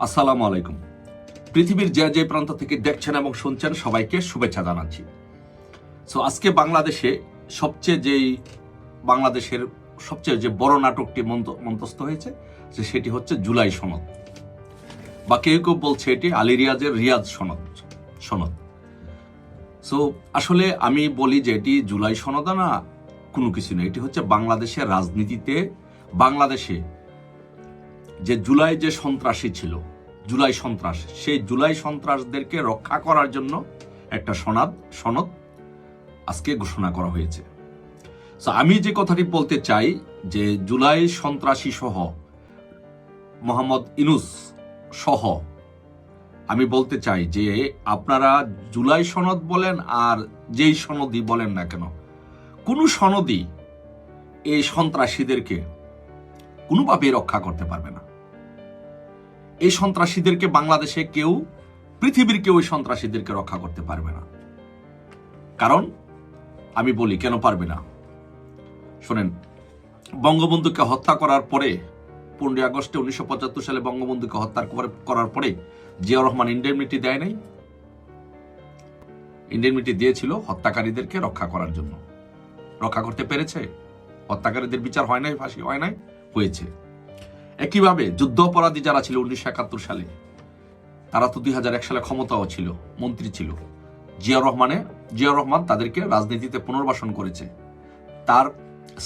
আসসালামু আলাইকুম। পৃথিবীর যে যে প্রান্ত থেকে দেখছেন এবং শুনছেন সবাইকে শুভেচ্ছা জানাচ্ছি। সো আজকে বাংলাদেশে সবচেয়ে যেই বাংলাদেশের সবচেয়ে যে বড় নাটকটি মন্ত- মন্তস্থ হয়েছে, যে সেটি হচ্ছে জুলাই সনদ। বা কেউ কেউ বলছে এটি আলী রিয়াজের রিয়াজ সনদ সনদ। সো আসলে আমি বলি যে এটি জুলাই সনদ না, কোনো কিছু নয়। এটি হচ্ছে বাংলাদেশের রাজনীতিতে, বাংলাদেশে যে জুলাই যে সন্ত্রাসী ছিল জুলাই সন্ত্রাস। সেই জুলাই সন্ত্রাসদেরকে রক্ষা করার জন্য একটা সনাদ, সনদ আজকে ঘোষণা করা হয়েছে। আমি যে কথাটি বলতে চাই যে জুলাই সন্ত্রাসী সহ, মোহাম্মদ ইনুস সহ, আমি বলতে চাই যে আপনারা জুলাই সনদ বলেন আর যেই সনদই বলেন না কেন, কোনো সনদই এই সন্ত্রাসীদেরকে কোনোভাবেই রক্ষা করতে পারবে না। এই সন্ত্রাসীদেরকে বাংলাদেশে কেউ, পৃথিবীর কেউ এই সন্ত্রাসীদেরকে রক্ষা করতে পারবে না। কারণ, আমি বলি, কেন পারবে না? শোনেন, বঙ্গবন্ধুকে হত্যা করার পরে, পনেরোই আগস্টে উনিশশো পঁচাত্তর সালে বঙ্গবন্ধুকে হত্যা করে- করার পরে জিয়া রহমান ইন্ডেমনিটি দেয় নাই। ইন্ডেমনিটি দিয়েছিল হত্যাকারীদেরকে রক্ষা করার জন্য। রক্ষা করতে পেরেছে? হত্যাকারীদের বিচার হয় নাই, ফাঁসি হয় নাই? হয়েছে। একইভাবে যুদ্ধ অপরাধী যারা ছিল উনিশশো একাত্তর সালে, তারা তো দুই হাজার এক সালে ক্ষমতাও ছিল, মন্ত্রী ছিল। জিয়া রহমানে জিয়া রহমান তাদেরকে রাজনীতিতে পুনর্বাসন করেছে। তার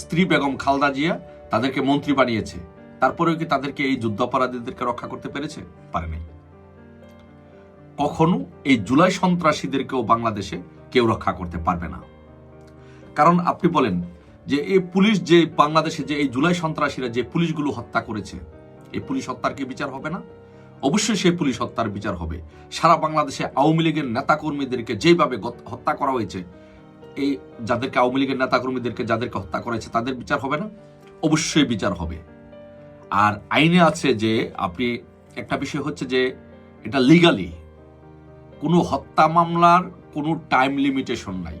স্ত্রী বেগম খালদা জিয়া তাদেরকে মন্ত্রী বানিয়েছে। তারপরেও কি তাদেরকে এই যুদ্ধ অপরাধীদেরকে রক্ষা করতে পেরেছে? পারে নাই কখনো এই জুলাই সন্ত্রাসীদেরকেও বাংলাদেশে কেউ রক্ষা করতে পারবে না। কারণ আপনি বলেন যে এই পুলিশ যে বাংলাদেশে যে এই জুলাই সন্ত্রাসীরা যে পুলিশগুলো হত্যা করেছে, এই পুলিশ হত্যার কি বিচার হবে না? অবশ্যই সেই পুলিশ হত্যার বিচার হবে। সারা বাংলাদেশে আওয়ামী লীগের নেতাকর্মীদেরকে যেভাবে হত্যা করা হয়েছে, এই যাদেরকে আওয়ামী লীগের নেতাকর্মীদেরকে যাদেরকে হত্যা করা হয়েছে তাদের বিচার হবে না? অবশ্যই বিচার হবে। আর আইনে আছে যে আপনি, একটা বিষয় হচ্ছে যে এটা লিগালি কোনো হত্যা মামলার কোনো টাইম লিমিটেশন নাই।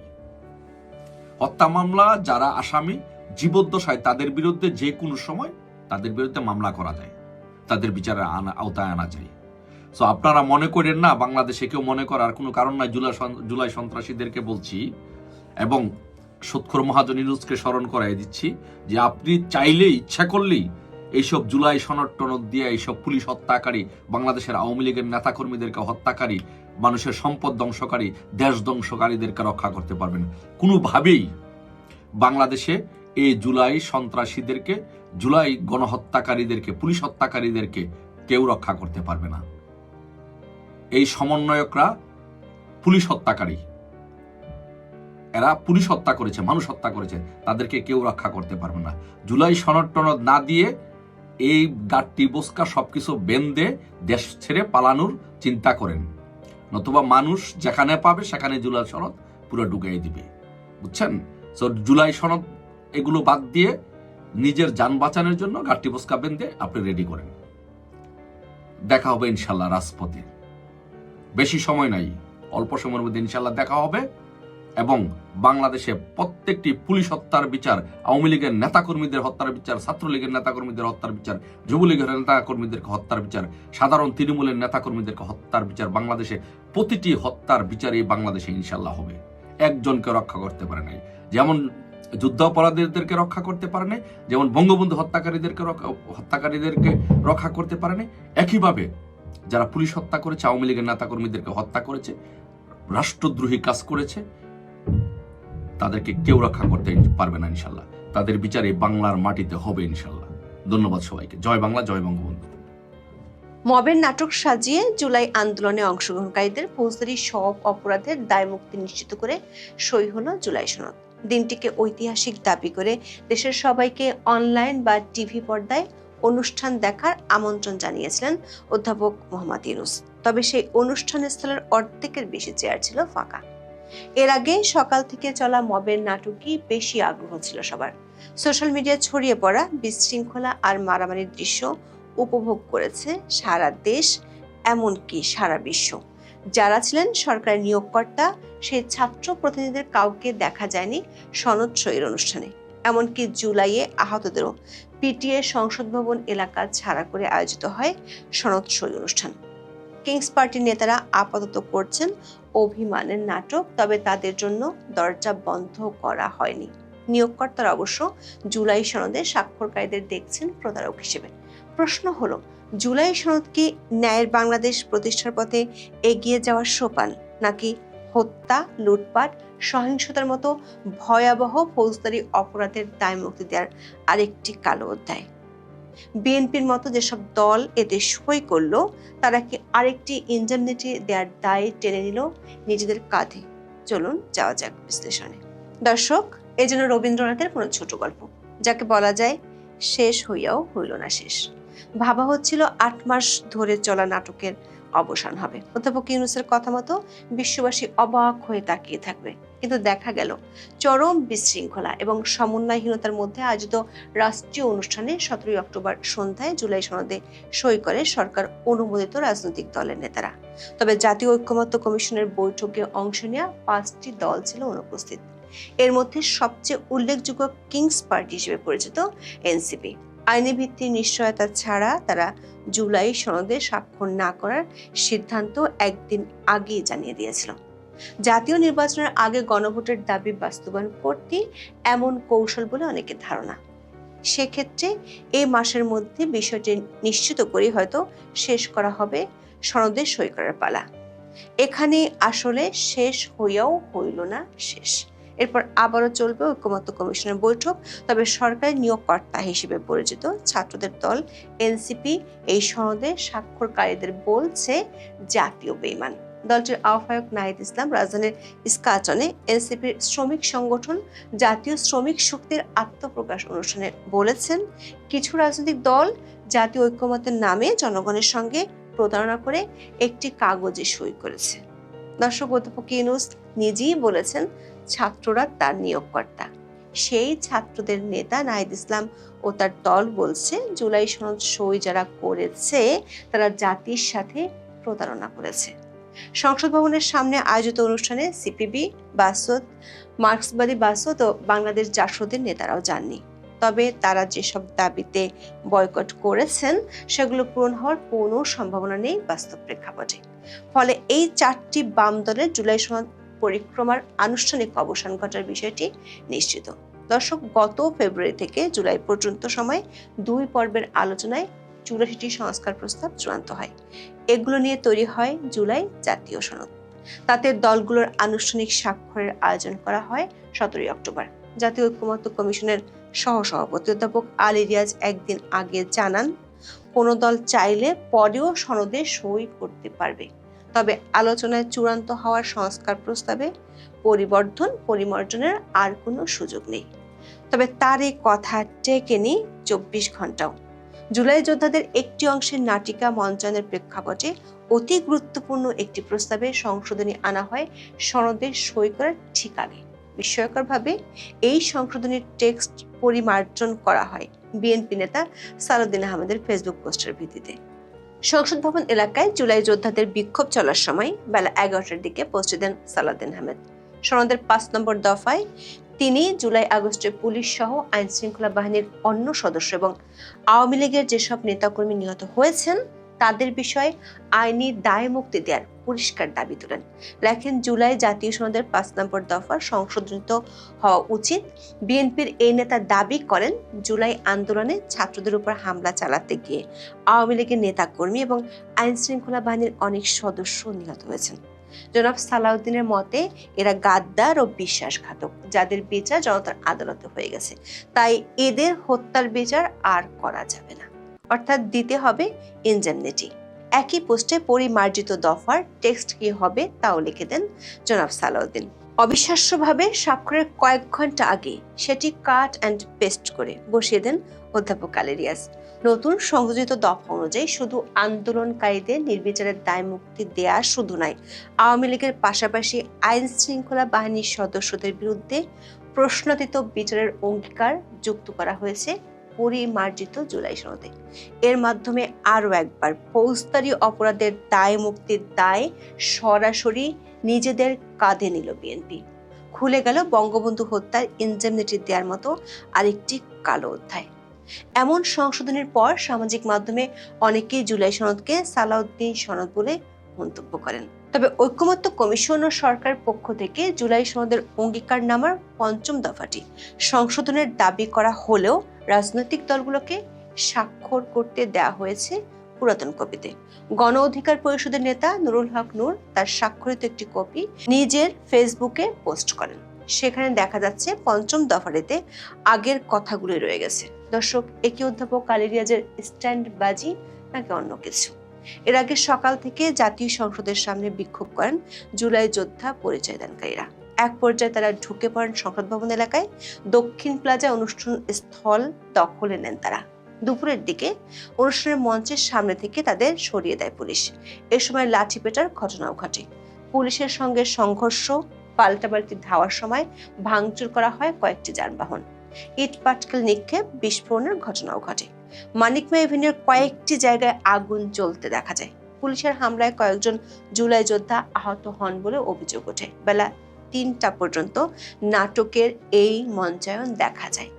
হত্যা মামলা, যারা আসামি, জীবদ্দশায় তাদের বিরুদ্ধে যে কোনো সময় তাদের বিরুদ্ধে মামলা করা যায়। তাদের বিচারে আনা, আওতায় আনা যায়। সো আপনারা মনে করেন না, বাংলাদেশে কেউ মনে করার কোনো কারণ নাই, জুলাই জুলাই সন্ত্রাসীদেরকে বলছি এবং সৎখর মহাজন ইউজকে স্মরণ করাই দিচ্ছি যে আপনি চাইলেই, ইচ্ছা করলেই এইসব জুলাই সনদ টনদ দিয়ে এইসব পুলিশ হত্যাকারী, বাংলাদেশের আওয়ামী লীগের নেতাকর্মীদেরকে হত্যাকারী, মানুষের সম্পদ ধ্বংসকারী, দেশ ধ্বংসকারীদেরকে রক্ষা করতে পারবেন। কোনোভাবেই বাংলাদেশে এই জুলাই সন্ত্রাসীদেরকে, জুলাই গণহত্যাকারীদেরকে, পুলিশ হত্যাকারীদেরকে কেউ রক্ষা করতে পারবে না। এই সমন্বয়করা পুলিশ হত্যাকারী। এরা পুলিশ হত্যা করেছে, মানুষ হত্যা করেছে, তাদেরকে কেউ রক্ষা করতে পারবে না। জুলাই সনদ টনদ না দিয়ে এই গাট্টি বস্কা সবকিছু বেঁধে দেশ ছেড়ে পালানোর চিন্তা করেন। নতুবা মানুষ যেখানে পাবে সেখানে জুলাই সনদ পুরো ঢুকিয়ে দিবে। বুঝছেন? তো জুলাই সনদ এগুলো বাদ দিয়ে নিজের যান বাঁচানোর জন্য গাট্টি বস্কা বেঁধে আপনি রেডি করেন। দেখা হবে ইনশাল্লাহ রাজপথে। বেশি সময় নাই, অল্প সময়ের মধ্যে ইনশাল্লাহ দেখা হবে। এবং বাংলাদেশে প্রত্যেকটি পুলিশ হত্যার বিচার, আওয়ামী লীগের নেতাকর্মীদের হত্যার বিচার, ছাত্রলীগের নেতাকর্মীদের হত্যার বিচার, যুবলীগের নেতাকর্মীদেরকে হত্যার বিচার, সাধারণ তৃণমূলের নেতাকর্মীদেরকে হত্যার বিচার, বাংলাদেশে প্রতিটি হত্যার বিচার এই বাংলাদেশে ইনশাল্লাহ হবে। একজনকে রক্ষা করতে পারে নাই। যেমন যুদ্ধ অপরাধীদেরকে রক্ষা করতে পারে নাই, যেমন বঙ্গবন্ধু হত্যাকারীদেরকে হত্যাকারীদেরকে রক্ষা করতে পারে নাই, একইভাবে যারা পুলিশ হত্যা করেছে, আওয়ামী লীগের নেতাকর্মীদেরকে হত্যা করেছে, রাষ্ট্রদ্রোহী কাজ করেছে তাদেরকে কেউ রক্ষা করতে পারবে না, ইনশাল্লাহ। তাদের বিচার বাংলার মাটিতে হবে, ইনশাল্লাহ। ধন্যবাদ সবাইকে। জয় বাংলা, জয় বঙ্গবন্ধু। মবের নাটক সাজিয়ে জুলাই আন্দোলনে অংশগ্রহণকারীদের ফৌজদারি সব অপরাধের দায় মুক্তি নিশ্চিত করে সই হল জুলাই সনদ। দিনটিকে ঐতিহাসিক দাবি করে দেশের সবাইকে অনলাইন বা টিভি পর্দায় অনুষ্ঠান দেখার আমন্ত্রণ জানিয়েছিলেন অধ্যাপক মোহাম্মদ ইউনুস। তবে সেই অনুষ্ঠান স্থলের অর্ধেকের বেশি চেয়ার ছিল ফাঁকা। এর আগে সকাল থেকে চলা মবের নাটকই বেশি আগ্রহ ছিল সবার। সোশ্যাল মিডিয়া ছড়িয়ে পড়া বিশৃঙ্খলা আর মারামারির দৃশ্য উপভোগ করেছে সারা দেশ, এমনকি সারা বিশ্ব। যারা ছিলেন সরকারের নিয়োগকর্তা, সেই ছাত্র প্রতিনিধিদের কাউকে দেখা যায়নি সনদ সইয়ের অনুষ্ঠানে। এমনকি জুলাইয়ে আহতদেরও পিটিএ সংসদ ভবন এলাকা ছাড়া করে আয়োজিত হয় সনদ অনুষ্ঠান। কিংস পার্টির নেতারা আপাতত করছেন অভিমানের নাটক, তবে তাদের জন্য দরজা বন্ধ করা হয়নি। নিয়োগকর্তারা অবশ্য জুলাই সনদে স্বাক্ষরকারীদের দেখছেন প্রতারক হিসেবে। প্রশ্ন হলো, জুলাই সনদ কি ন্যায়ের বাংলাদেশ প্রতিষ্ঠার পথে এগিয়ে যাওয়ার সোপান, নাকি হত্যা, লুটপাট, সহিংসতার মতো ভয়াবহ ফৌজদারি অপরাধের দায় মুক্তি দেওয়ার আরেকটি কালো অধ্যায়? বিএনপির মতো যেসব দল এতে সই করল, তারা কি আরেকটি ইনজেমনিটি দেওয়ার দায় টেনে নিল নিজেদের কাঁধে? চলুন যাওয়া যাক বিশ্লেষণে। দর্শক, এই জন্য রবীন্দ্রনাথের কোনো ছোট গল্প। যাকে বলা যায়, শেষ হইয়াও হইল না শেষ। ভাবা হচ্ছিল আট মাস ধরে চলা নাটকের অবসান হবে। অধ্যাপক ইউনুসের কথা মতো বিশ্ববাসী অবাক হয়ে তাকিয়ে থাকবে। কিন্তু দেখা গেল চরম বিশৃঙ্খলা এবং সমন্বয়হীনতার মধ্যে আয়োজিত রাষ্ট্রীয় অনুষ্ঠানে সতেরোই অক্টোবর সন্ধ্যায় জুলাই সনদে সই করে সরকার অনুমোদিত রাজনৈতিক দলের নেতারা। তবে জাতীয় ঐক্যমত্য কমিশনের বৈঠকে অংশ নেওয়া পাঁচটি দল ছিল অনুপস্থিত। এর মধ্যে সবচেয়ে উল্লেখযোগ্য কিংস পার্টি হিসেবে পরিচিত এনসিপি। আইনি ভিত্তির নিশ্চয়তা ছাড়া তারা জুলাই সনদে স্বাক্ষর না করার সিদ্ধান্ত একদিন আগেই জানিয়ে দিয়েছিল। জাতীয় নির্বাচনের আগে গণভোটের দাবি বাস্তবায়ন করতে এমন কৌশল বলে অনেকের ধারণা। সেক্ষেত্রে এই মাসের মধ্যে বিষয়টি নিশ্চিত করে হয়তো শেষ করা হবে সনদে সই করার পালা। এখানে আসলে শেষ হইয়াও হইল না শেষ। এরপর আবারও চলবে ঐক্যমত্য কমিশনের বৈঠক, তবে সরকারি নিয়োগকর্তা হিসেবে পরিচিত ছাত্রদের দল এনসিপি এই সনদে স্বাক্ষরকারীদের বলছে জাতীয় বেইমান। দলটির আহ্বায়ক নাহিদ ইসলাম রাজধানীর ইস্কাচনে এনসিপির শ্রমিক সংগঠন জাতীয় শ্রমিক শক্তির আত্মপ্রকাশ অনুষ্ঠানে বলেছেন, কিছু রাজনৈতিক দল জাতীয় ঐক্যমতের নামে জনগণের সঙ্গে প্রতারণা করে একটি কাগজে সই করেছে। দর্শক, অধ্যাপক ইউনুস নিজেই বলেছেন, ছাত্ররা তার নিয়োগকর্তা। সেই ছাত্রদের নেতা নাহিদ ইসলাম ও তার দল বলছে, জুলাই সনদ সই যারা করেছে, তারা জাতির সাথে প্রতারণা করেছে। সংসদ ভবনের সামনে আয়োজিত অনুষ্ঠানে সিপিবি, বাসদ, মার্ক্সবাদী বাসদ ও বাংলাদেশ জাসদের নেতারাও যাননি। তবে তারা যেসব দাবিতে বয়কট করেছেন, সেগুলো পূরণ হওয়ার কোনো সম্ভাবনা নেই বাস্তব প্রেক্ষাপটে। ফলে এই চারটি বাম দলের জুলাই সনদ পরিক্রমার আনুষ্ঠানিক অবসান ঘটার বিষয়টি নিশ্চিত। দর্শক, গত ফেব্রুয়ারি থেকে জুলাই পর্যন্ত সময় দুই পর্বের আলোচনায় চুরাশিটি সংস্কার প্রস্তাব চূড়ান্ত হয়। এগুলো নিয়ে তৈরি হয় জুলাই জাতীয় সনদ। তাতে দলগুলোর আনুষ্ঠানিক স্বাক্ষরের আয়োজন করা হয় সতেরোই অক্টোবর। জাতীয় ঐক্যমত্য কমিশনের সহসভাপতি অধ্যাপক আলী রিয়াজ একদিন আগে জানান, কোনো দল চাইলে পরেও সনদে সই করতে পারবে। তবে আলোচনায় চূড়ান্ত হওয়ার সংস্কার প্রস্তাবে পরিবর্ধন, পরিমার্জনের আর কোনো সুযোগ নেই। তবে তার এই কথা টেকেনি চব্বিশ ঘন্টাও জুলাই যোদ্ধাদের একটি অংশের নাটিকা মঞ্চায়নের প্রেক্ষাপটে অতি গুরুত্বপূর্ণ একটি প্রস্তাবে সংশোধনী আনা হয় সনদে সই করার ঠিক আগে বিস্ময়করভাবে এই সংশোধনীর টেক্সট পরিমার্জন করা হয় বিএনপি নেতা সালাউদ্দিন আহমেদের ফেসবুক পোস্টের ভিত্তিতে। সংসদ ভবন এলাকায় জুলাই যোদ্ধাদের বিক্ষোভ চলার সময় বেলা এগারোটার দিকে পোস্ট দেন সালাউদ্দিন আহমেদ। সনদের পাঁচ নম্বর দফায় তিনি জুলাই আগস্টে পুলিশ সহ আইন শৃঙ্খলা বাহিনীর অন্য সদস্য এবং আওয়ামী লীগের যেসব নেতাকর্মী নিহত হয়েছেন, তাদের বিষয়ে আইনি দায় মুক্তি দেওয়ার পরিষ্কার দাবি তোলেন। লেখেন, জুলাই জাতীয় সনদের পাঁচ নম্বর দফা সংশোধনিত হওয়া উচিত। বিএনপির এই নেতা দাবি করেন, জুলাই আন্দোলনে ছাত্রদের উপর হামলা চালাতে গিয়ে আওয়ামী লীগের নেতাকর্মী এবং আইন শৃঙ্খলা বাহিনীর অনেক সদস্য নিহত হয়েছেন। জনাব সালাউদ্দিনের মতে, এরা গাদ্দার ও বিশ্বাসঘাতক, যাদের বিচার জনতার আদালতে হয়ে গেছে। তাই এদের হত্যার বিচার আর করা যাবে না। অর্থাৎ দিতে হবে ইনজেমনিটি। একই পোস্টে পরিমার্জিত দফার টেক্সট কি হবে, তাও লিখে দেন জনাব সালাউদ্দিন। অবিশ্বাস্যভাবে স্বাক্ষরের কয়েক ঘণ্টা আগে সেটি কাট অ্যান্ড পেস্ট করে বসিয়ে দেন অধ্যাপক আলেরিয়াস। নতুন সংযোজিত দফা অনুযায়ী শুধু আন্দোলনকারীদের নির্বিচারের দায় মুক্তি দেয়া শুধু নয়, আওয়ামী লীগের পাশাপাশি আইন শৃঙ্খলা বাহিনীর সদস্যদের বিরুদ্ধে প্রশ্নাতীত বিচারের অঙ্গীকার যুক্ত করা হয়েছে। পরিমার্জিত জুলাই সনদে। এর মাধ্যমে আরও একবার, ফৌজদারি অপরাধের দায় মুক্তির দায় সরাসরি নিজেদের কাঁধে নিল বিএনপি খুলে গেল বঙ্গবন্ধু হত্যার ইনজেমনিটি দেওয়ার মতো আরেকটি কালো অধ্যায়। এমন সংশোধনের পর সামাজিক মাধ্যমে অনেকেই জুলাই সনদকে সালাউদ্দিন সনদ বলে মন্তব্য করেন। তবে ঐক্যমত্য কমিশন ও সরকার পক্ষ থেকে জুলাই সনদের অঙ্গীকারনামার পঞ্চম দফাটি সংশোধনের দাবি করা হলেও রাজনৈতিক দলগুলোকে স্বাক্ষর করতে দেয়া হয়েছে পুরাতন কপিতে। গণ অধিকার পরিষদের নেতা নুরুল হক নূর তার স্বাক্ষরিত একটি কপি নিজের ফেসবুকে পোস্ট করেন। সেখানে দেখা যাচ্ছে পঞ্চম দফারেতে আগের কথাগুলি রয়ে গেছে। দর্শক একই অধ্যাপক কালিরিয়াজের স্ট্যান্ড বাজি নাকি অন্য কিছু? এর আগে সকাল থেকে জাতীয় সংসদের সামনে বিক্ষোভ করেন জুলাই যোদ্ধা পরিচয় দানকারীরা এক পর্যায়ে তারা ঢুকে পড়েন সংসদ ভবন এলাকায়। দক্ষিণ প্লাজা অনুষ্ঠান স্থল দখলে নেন তারা। দুপুরের দিকে অনুষ্ঠানের মঞ্চের সামনে থেকে তাদের সরিয়ে দেয় পুলিশ। এ সময় লাঠি পেটার ঘটনাও ঘটে। পুলিশের সঙ্গে সংঘর্ষ, পাল্টাপাল্টি ধাওয়ার সময় ভাঙচুর করা হয় কয়েকটি যানবাহন। ইট পাটকেল নিক্ষেপ, বিস্ফোরণের ঘটনাও ঘটে। মানিকমা এভিনিউর কয়েকটি জায়গায় আগুন জ্বলতে দেখা যায়। পুলিশের হামলায় কয়েকজন জুলাই যোদ্ধা আহত হন বলে অভিযোগ ওঠে। বেলা তিনটা পর্যন্ত নাটকের এই মঞ্চায়ন দেখা যায়।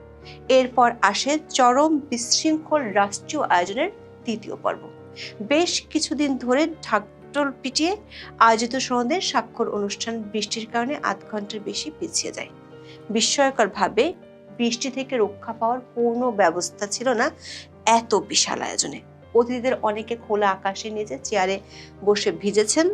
এরপর আসে চরম বিশৃঙ্খল রাষ্ট্রীয় আয়োজনের তৃতীয় পর্ব। বেশ কিছুদিন ধরে ঢাকঢোল পিটিয়ে আয়োজিত সনদের স্বাক্ষর অনুষ্ঠান বৃষ্টির কারণে আধ ঘণ্টার বেশি পিছিয়ে যায়। বিস্ময়করভাবে বৃষ্টি থেকে রক্ষা পাওয়ার কোনো ব্যবস্থা ছিল না এত বিশাল আয়োজনে। অতিথিদের অনেকে খোলা আকাশের নিচে চেয়ারে বসে ভিজেছেন।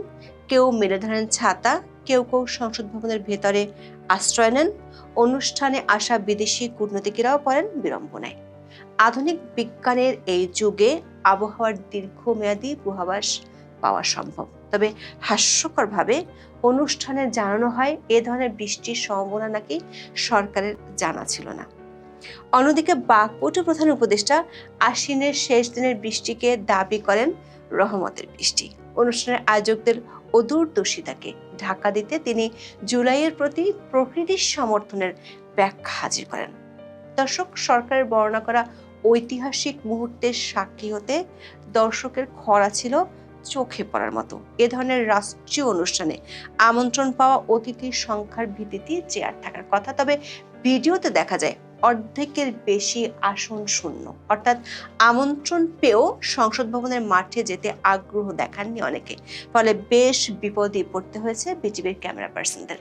কেউ মেলে ধরেন ছাতা, কেউ কেউ সংসদ ভবনের ভেতরে আশ্রয় নেন। অনুষ্ঠানে আসা বিদেশি কূটনীতিকেরাও পড়েন বিড়ম্বনায়। আধুনিক বিজ্ঞানের এই যুগে আবহাওয়ার দীর্ঘমেয়াদী পূর্বাভাস পাওয়া সম্ভব। তবে হাস্যকরভাবে অনুষ্ঠানে জানানো হয়, এ ধরনের বৃষ্টির সম্ভাবনা নাকি সরকারের জানা ছিল না। অন্যদিকে বাকপটু প্রধান উপদেষ্টা আশ্বিনের শেষ দিনের বৃষ্টিকে দাবি করেন রহমতের বৃষ্টি। অনুষ্ঠানের আয়োজকদের অদূরদর্শিতাকে ঢাকা দিতে তিনি জুলাইয়ের প্রতি প্রকৃতির সমর্থনের ব্যাখ্যা হাজির করেন। দর্শক, সরকারের বর্ণনা করা ঐতিহাসিক মুহূর্তের সাক্ষী হতে দর্শকের খরা ছিল চোখে পড়ার মতো। এ ধরনের রাষ্ট্রীয় অনুষ্ঠানে আমন্ত্রণ পাওয়া অতিথির সংখ্যার ভিত্তিতে চেয়ার থাকার কথা। তবে ভিডিওতে দেখা যায়, অর্ধেকের বেশি আসন শূন্য। অর্থাৎ আমন্ত্রণ পেয়েও সংসদ ভবনের মাঠে যেতে আগ্রহ দেখাননি অনেকে। ফলে বেশ বিপদে পড়তে হয়েছে বিজিবির ক্যামেরা পার্সনদের।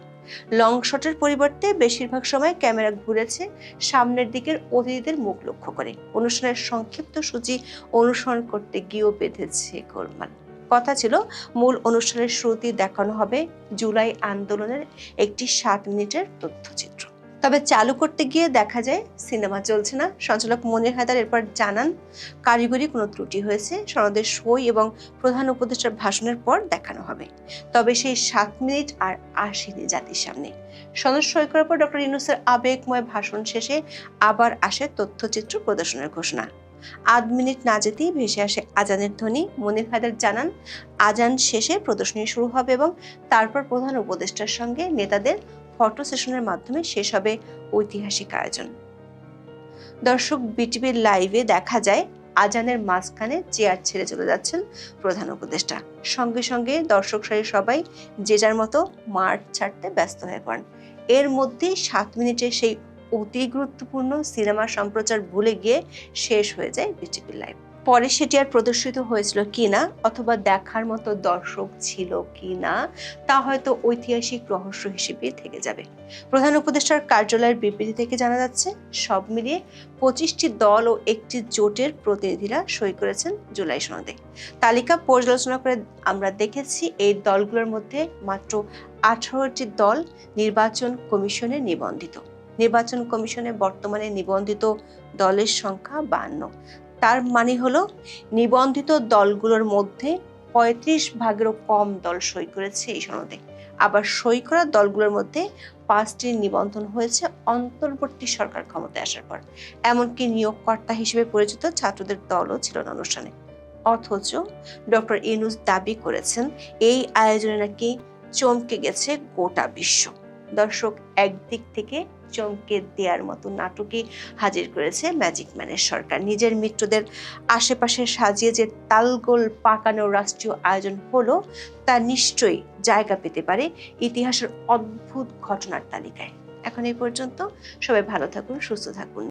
লং শটের পরিবর্তে বেশিরভাগ সময় ক্যামেরা ঘুরেছে সামনের দিকের অতিথিদের মুখ লক্ষ্য করে। অনুষ্ঠানের সংক্ষিপ্ত সূচি অনুসরণ করতে গিয়েও বেঁধেছে গোলমাল। কথা ছিল, মূল অনুষ্ঠানের শ্রুতি দেখানো হবে জুলাই আন্দোলনের একটি সাত মিনিটের তথ্যচিত্র। তবে চালু করতে গিয়ে দেখা যায়, সিনেমা চলছে না। সঞ্চালক মনির হায়দার এরপর জানান, কারিগরি কোনো ত্রুটি হয়েছে। সনদের সই এবং প্রধান উপদেষ্টার ভাষণের পর দেখানো হবে। তবে সেই সাত মিনিট আর আসেনি জাতির সামনে। সনদ সই করার পর ডক্টর ইউনুসের আবেগময় ভাষণ শেষে আবার আসে তথ্যচিত্র প্রদর্শনের ঘোষণা। আধ মিনিট না যেতেই ভেসে আসে আজানের ধ্বনি। মনির হায়দার জানান, আজান শেষে প্রদর্শনী শুরু হবে এবং তারপর প্রধান উপদেষ্টার সঙ্গে নেতাদের ফটো সেশনের মাধ্যমে শেষ হবে ঐতিহাসিক আয়োজন। দর্শক বিটিভির লাইভে দেখা যায়, আজানের মাঝখানে চেয়ার ছেড়ে চলে যাচ্ছেন প্রধান উপদেষ্টা। সঙ্গে সঙ্গে দর্শক সারি সবাই যে যার মতো মাঠ ছাড়তে ব্যস্ত হয়ে পড়েন। এর মধ্যেই সাত মিনিটে সেই অতি গুরুত্বপূর্ণ সিনেমা সম্প্রচার ভুলে গিয়ে শেষ হয়ে যায় বিটিভির লাইভ পরে সেটি আর প্রদর্শিত হয়েছিল কি না অথবা দেখার মতো দর্শক ছিল কি না তা হয়তো ঐতিহাসিক রহস্য হিসেবে থেকে যাবে। প্রধান উপদেষ্টার কার্যালয়ের বিবৃতি থেকে জানা যাচ্ছে, সব মিলিয়ে পঁচিশটি দল ও একটি জোটের প্রতিনিধিরা সই করেছেন জুলাই সনদে। তালিকা পর্যালোচনা করে আমরা দেখেছি, এই দলগুলোর মধ্যে মাত্র আঠারোটি দল নির্বাচন কমিশনে নিবন্ধিত। নির্বাচন কমিশনে বর্তমানে নিবন্ধিত দলের সংখ্যা বান্ন। তার মানে হলো নিবন্ধিত দলগুলোর মধ্যে পঁয়ত্রিশ ভাগেরও কম দল সই করেছে এই সনদে। আবার সই করা দলগুলোর মধ্যে পাঁচটি নিবন্ধন হয়েছে অন্তর্বর্তী সরকার ক্ষমতায় আসার পর। এমনকি নিয়োগকর্তা হিসেবে পরিচিত ছাত্রদের দলও ছিল না অনুষ্ঠানে। অথচ ডক্টর ইনুস দাবি করেছেন, এই আয়োজনে নাকি চমকে গেছে গোটা বিশ্ব। দর্শক একদিক থেকে চমকে দেওয়ার মতো নাটকই হাজির করেছে ম্যাজিক ম্যানের সরকার। নিজের মিত্রদের আশেপাশে সাজিয়ে যে তালগোল পাকানো রাষ্ট্রীয় আয়োজন হলো, তা নিশ্চয়ই জায়গা পেতে পারে ইতিহাসের অদ্ভুত ঘটনার তালিকায়। এখন এই পর্যন্ত সবাই ভালো থাকুন, সুস্থ থাকুন।